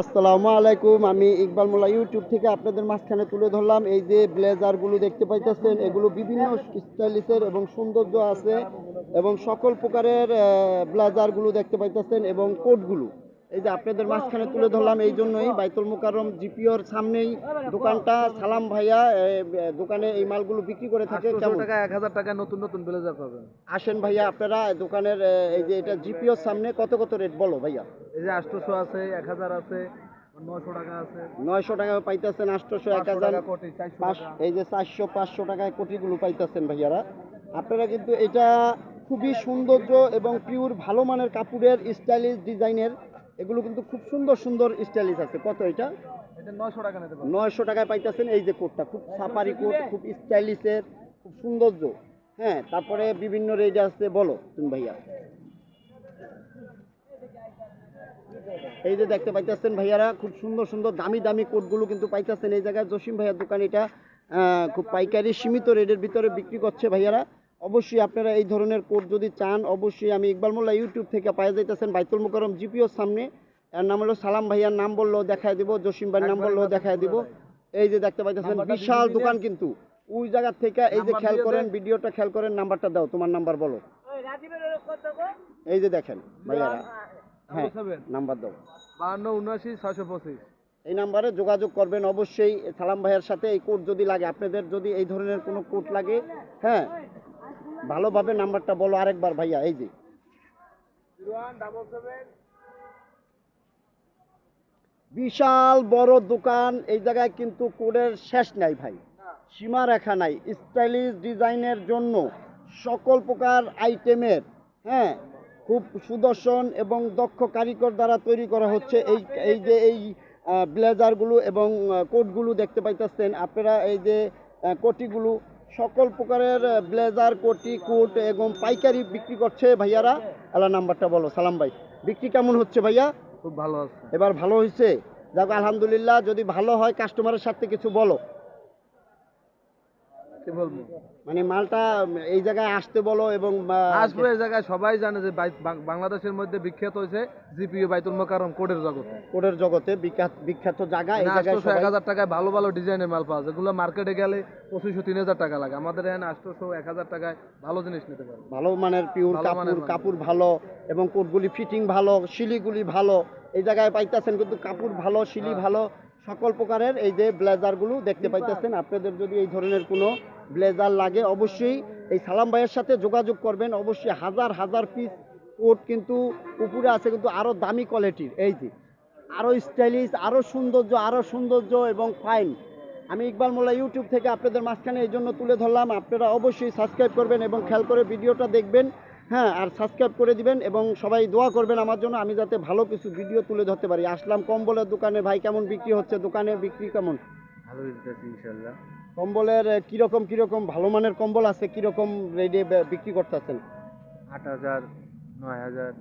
আসসালামু আলাইকুম। আমি ইকবাল মোল্লা ইউটিউব থেকে আপনাদের মাঝখানে তুলে ধরলাম। এই যে ব্লেজারগুলো দেখতে পাইতেছেন, এগুলো বিভিন্ন স্টাইলিশের এবং সৌন্দর্য আছে এবং সকল প্রকারের ব্লেজারগুলো দেখতে পাইতেছেন এবং কোটগুলো। এই যে আপনাদের মাঝখানে তুলে ধরলাম এই জন্যই বাইতুল মুকাররম জিপিওর সামনেই দোকানটা। সালাম ভাইয়া দোকানে এই মালগুলো বিক্রি করে থাকে টাকা এক হাজার টাকা নতুন নতুন ব্লেজার পাবেন। আসেন ভাইয়া আপনারা দোকানের এই যে এটা জিপিওর সামনে কত কত রেট বলো ভাইয়া? এই যে আটশোশো আছে এক হাজার আছে নশো টাকা আছে। নয়শো টাকা পাইতেছেন আটশোশো এক হাজার এই যে চারশো পাঁচশো টাকায় কোটিগুলো পাইতেছেন ভাইয়ারা। আপনারা কিন্তু এটা খুবই সৌন্দর্য এবং পিওর ভালো মানের কাপড়ের স্টাইলিশ ডিজাইনের এগুলো কিন্তু খুব সুন্দর সুন্দর স্টাইলিশ আছে। কত এটা? নয়শো টাকায় পাইতেছেন এই যে কোটটা। খুব সাফারি কোট খুব স্টাইলিশের খুব সৌন্দর্য হ্যাঁ তারপরে বিভিন্ন রেট আছে বলো তুমি ভাইয়া। এই যে দেখতে পাইতেছেন ভাইয়ারা খুব সুন্দর সুন্দর দামি দামি কোটগুলো কিন্তু পাইতেছেন এই জায়গায়। জসিম ভাইয়ার দোকান এটা খুব পাইকারি সীমিত রেটের ভিতরে বিক্রি করছে ভাইয়ারা। অবশ্যই আপনারা এই ধরনের কোট যদি চান অবশ্যই আমি ইকবাল মোল্লা ইউটিউব থেকে পাওয়া যাইতেছেন বাইতুল মুকরম জিপিওর সামনে। এর নাম হলো সালাম ভাইয়ার নাম বললেও দেখায় দিব জসিম ভাইয়ের নাম বললেও দেখায় দিব। এই যে দেখতে পাইতেছেন বিশাল দোকান কিন্তু। ওই জায়গা থেকে এই যে খেয়াল করেন ভিডিওটা খেয়াল করেন নাম্বারটা দাও তোমার নাম্বার বলো। এই যে দেখেন ভাইয়ারা। হ্যাঁ নাম্বার দাও। বাহান্ন উনআশি ছয়শো পঁচিশ। এই নাম্বারে যোগাযোগ করবেন অবশ্যই সালাম ভাইয়ের সাথে এই কোড যদি লাগে আপনাদের যদি এই ধরনের কোনো কোড লাগে হ্যাঁ ভালোভাবে নাম্বারটা বলো আরেকবার ভাইয়া, এই যে। বিশাল বড় দোকান, এই জায়গায় কিন্তু কোডের শেষ নাই ভাই। সীমা রেখা নাই, স্টাইলিশ ডিজাইনের জন্য সকল প্রকার আইটেমের হ্যাঁ খুব সুদর্শন এবং দক্ষ কারিগর দ্বারা তৈরি করা হচ্ছে। এই এই যে এই ব্লেজারগুলো এবং কোটগুলো দেখতে পাইতেছেন, আপনারা এই যে কোটিগুলো সকল প্রকারের ব্লেজার কোটি কোট এবং পাইকারি বিক্রি করছে ভাইয়ারা। আল্লাহ নাম্বারটা বলো সালাম ভাই। বিক্রি কেমন হচ্ছে ভাইয়া? খুব ভালো আছে। এবার ভালো হয়েছে দেখো আলহামদুলিল্লাহ যদি ভালো হয় কাস্টমারের সাথে কিছু বলো। কি বলব? মানে মালটা এই জায়গায় আসতে বলো এবং আসলে এই জায়গায় সবাই জানে যে বাংলাদেশের মধ্যে বিখ্যাত হয়েছে জিপিও বাইতুল মোকারম কোডের জগতে কোডের জগতে বিখ্যাত বিখ্যাত জায়গা এই জায়গায় এক হাজার টাকায় ভালো ভালো ডিজাইনের মাল পাওয়া যায়। যেগুলো মার্কেটে গেলে পঁচিশশো তিন হাজার টাকা লাগে। আমাদের এখানে আটশোশো এক হাজার টাকায় ভালো জিনিস নিতে পারবে। ভালো মানের পিওর কাপড় কাপড় ভালো এবং কোটগুলি ফিটিং ভালো শিলিগুলি ভালো। এই জায়গায় পাইতেছেন কিন্তু কাপড় ভালো শিলি হ্যাঁ। ভালো। সকল প্রকারের এই যে ব্লেজারগুলো দেখতে পাইতেছেন। আপনাদের যদি এই ধরনের কোনো ব্লেজার লাগে অবশ্যই এই সালাম ভাইয়ের সাথে যোগাযোগ করবেন। অবশ্যই হাজার হাজার পিস কোট কিন্তু উপরে আছে কিন্তু আরও দামি কোয়ালিটির এই যে আরও স্টাইলিশ আরও সৌন্দর্য আরও সৌন্দর্য এবং ফাইন আমি ইকবাল মোল্লা ইউটিউব থেকে আপনাদের মাঝখানে এই জন্য তুলে ধরলাম। আপনারা অবশ্যই সাবস্ক্রাইব করবেন এবং খেয়াল করে ভিডিওটা দেখবেন। হ্যাঁ আর সাবস্ক্রাইব করে দিবেন এবং সবাই দোয়া করবেন আমার জন্য আমি যাতে ভালো কিছু ভিডিও তুলে ধরতে পারি। আসলাম কম্বলের দোকানে ভাই কেমন বিক্রি হচ্ছে? দোকানে বিক্রি কেমন? ভালো ইনশাল্লাহ কম্বলের কীরকম কীরকম ভালো মানের কম্বল আছে? কীরকম রেডে বিক্রি করতেছেন? আট হাজার নয় হাজার।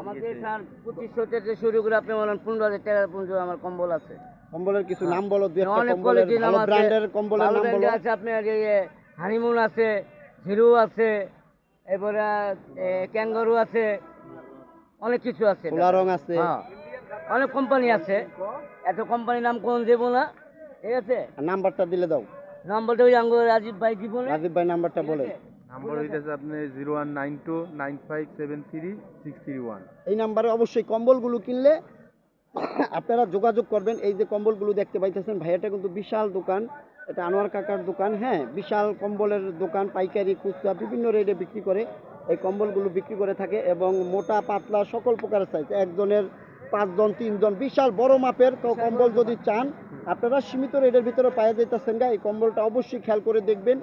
আমাকে স্যার পঁচিশশো থেকে শুরু করে আপনি বলেন পনেরো হাজার টাকা পর্যন্ত আমার কম্বল আছে। কম্বলের কিছু নাম বলো দু অনেক কম্বলের কোয়ালিটির নাম আছে। কম্বলের নাম বলো। আছে আপনার হানিমুন আছে হিরো আছে এরপরে ক্যাঙ্গারু আছে অনেক কিছু আছে। রং আছে। হ্যাঁ অনেক কোম্পানি আছে। এত কোম্পানির নাম কোন দেবো না ঠিক আছে? নাম্বারটা দিলে দাও। নম্বরটা ওই আঙ্গুর রাজীব ভাই দিব না রাজীব ভাই নাম্বারটা বলেন নাম্বার হইতেছে আপনি zero one nine two nine five seven three six three one. এই নাম্বারে অবশ্যই কম্বলগুলো কিনলে আপনারা যোগাযোগ করবেন। এই যে কম্বলগুলো দেখতে পাইতেছেন ভাইয়াটা কিন্তু বিশাল দোকান। এটা আনোয়ার কাকার দোকান হ্যাঁ বিশাল কম্বলের দোকান পাইকারি খুচরা বিভিন্ন রেটে বিক্রি করে এই কম্বলগুলো বিক্রি করে থাকে এবং মোটা পাতলা সকল প্রকার সাইজ একজনের পাঁচজন তিনজন বিশাল বড় মাপের কম্বল যদি চান আপনারা সীমিত রেটের ভিতরে পাওয়া যাইতেছেন গা এই কম্বলটা অবশ্যই খেয়াল করে দেখবেন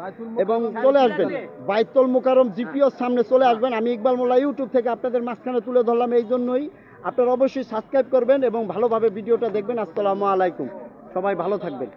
এবং চলে আসবেন। বাইতুল মোকারম জিপিওর সামনে চলে আসবেন। আমি ইকবাল মোল্লা ইউটিউব থেকে আপনাদের মাঝখানে তুলে ধরলাম এই জন্যই। আপনারা অবশ্যই সাবস্ক্রাইব করবেন এবং ভালোভাবে ভিডিওটা দেখবেন। আসসালামু আলাইকুম। সবাই ভালো থাকবেন।